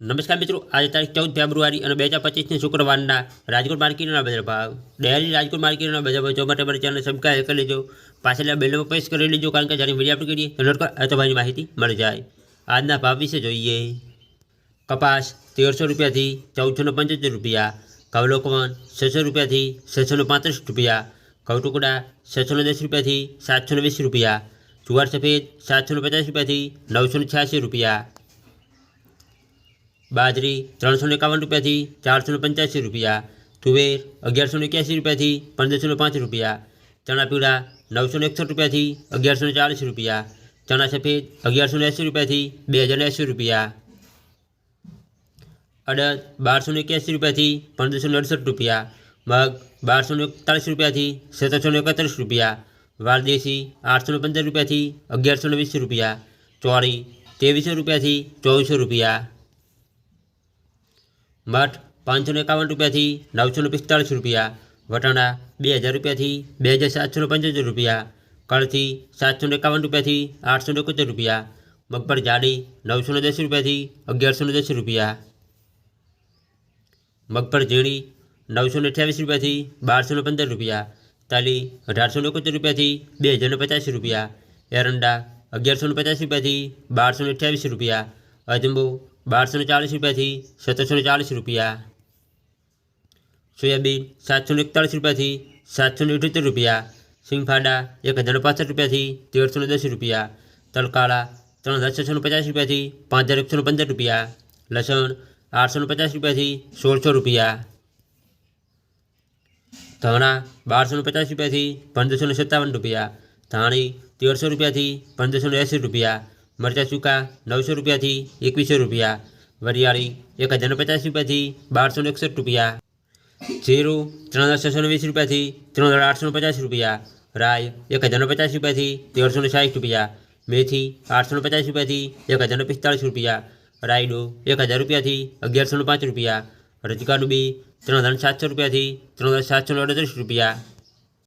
નમસ્કાર મિત્રો આજે તારીખ ચૌદ ફેબ્રુઆરી અને બે હજાર પચીસની શુક્રવારના રાજકોટ માર્કેટના બજાર ભાવ ડેરી રાજકોટ માર્કેટના બજાર ભાવ જોવા માટે અમારી ચેનલ સબસ્ક્રાઈબ કરી લેજો પાછળના બેલમાં પ્રેસ કરી લેજો કારણ કે જ્યારે વિડીયો આપણે કરીએ તો નોટ તો ભાઈની માહિતી મળી જાય આજના ભાવ વિશે જોઈએ કપાસ તેરસો રૂપિયાથી ચૌદસો ને પંચોતેર રૂપિયા કવલોકવન છસો રૂપિયાથી છસો ને પાંત્રીસ રૂપિયા ઘઉં ટુકડા છસો ને દસ રૂપિયાથી સાતસો ને વીસ રૂપિયા જુવાર સફેદ સાતસો ને પચાસ રૂપિયાથી નવસો ને છ્યાસી રૂપિયા બાજરી ત્રણસો એકાવન રૂપિયાથી ચારસો પંચ્યાસી રૂપિયા, તુવેર અગિયારસો એક્યાસી રૂપિયાથી પંદરસો પાંચ રૂપિયા ચણા પીળા નવસો એકસઠ રૂપિયાથી અગિયારસો ચાલીસ રૂપિયા ચણા સફેદ અગિયારસો એંસી રૂપિયાથી બે હજાર એંસી રૂપિયા, અડદ બારસો એક્યાસી રૂપિયાથી પંદરસો અડસઠ રૂપિયા, મગ બારસો એકતાલીસ રૂપિયાથી સત્તરસો એકત્રીસ રૂપિયા, વાલદેશી આઠસો પંદર રૂપિયાથી અગિયારસો વીસ રૂપિયા ચોરી ત્રેવીસો રૂપિયાથી ચોવીસો રૂપિયા મઠ પાંચસો એકાવન રૂપિયાથી નવસો પિસ્તાળીસ રૂપિયા, વટાણા બે હજાર રૂપિયાથી બે હજાર સાતસો પંચોતેર રૂપિયા, કળથી સાતસો એકાવન રૂપિયાથી આઠસો ને એકોતેર રૂપિયા, મગફળી જાડી નવસો દસ રૂપિયાથી અગિયારસો દસ રૂપિયા. મગફળી ઝીણી નવસો અઠ્યાવીસ રૂપિયાથી બારસો પંદર રૂપિયા, તાલી અઢારસો એકોતેર રૂપિયાથી બે હજાર પચાસી રૂપિયા, એરંડા અગિયારસો પચાસ રૂપિયાથી બારસો અઠ્યાવીસ રૂપિયા, અજંબો બારસો ને ચાલીસ રૂપિયાથી સત્તરસો ને ચાલીસ રૂપિયા સોયાબીન સાતસો ને એકતાળીસ રૂપિયાથી સાતસો ને અઠ્યોતેર રૂપિયા સિંગફાડા એક હજાર ને પાસઠ રૂપિયાથી તેરસો ને દસ રૂપિયા તલકાળા ત્રણ હજાર છસો ને પચાસ રૂપિયાથી પાંચ હજાર એકસો ને પંદર રૂપિયા લસણ આઠસો ને પચાસ રૂપિયાથી સોળસો રૂપિયા ધાણા બારસો ને પચાસ રૂપિયાથી પંદરસો ને સત્તાવન રૂપિયા ધાણી તેરસો રૂપિયાથી પંદરસો ને એંસી રૂપિયા મરચાં સૂકા નવસો રૂપિયાથી એકવીસો રૂપિયા વરિયાળી એક હજાર ને પચાસ રૂપિયાથી બારસો ને એકસઠ રૂપિયા જીરું ત્રણ હજાર છસો ને વીસ રૂપિયાથી ત્રણ હજાર આઠસો ને પચાસ રૂપિયા રાય એક હજાર ને પચાસ રૂપિયાથી તેરસો ને સાઠ રૂપિયા મેથી આઠસો ને પચાસ રૂપિયાથી એક હજાર ને પિસ્તાળીસ રૂપિયા રાયડો એક હજાર રૂપિયાથી અગિયારસો ને પાંચ રૂપિયા રજકા ડૂબી ત્રણ હજાર સાતસો રૂપિયાથી ત્રણ હજાર સાતસો ને અડત્રીસ રૂપિયા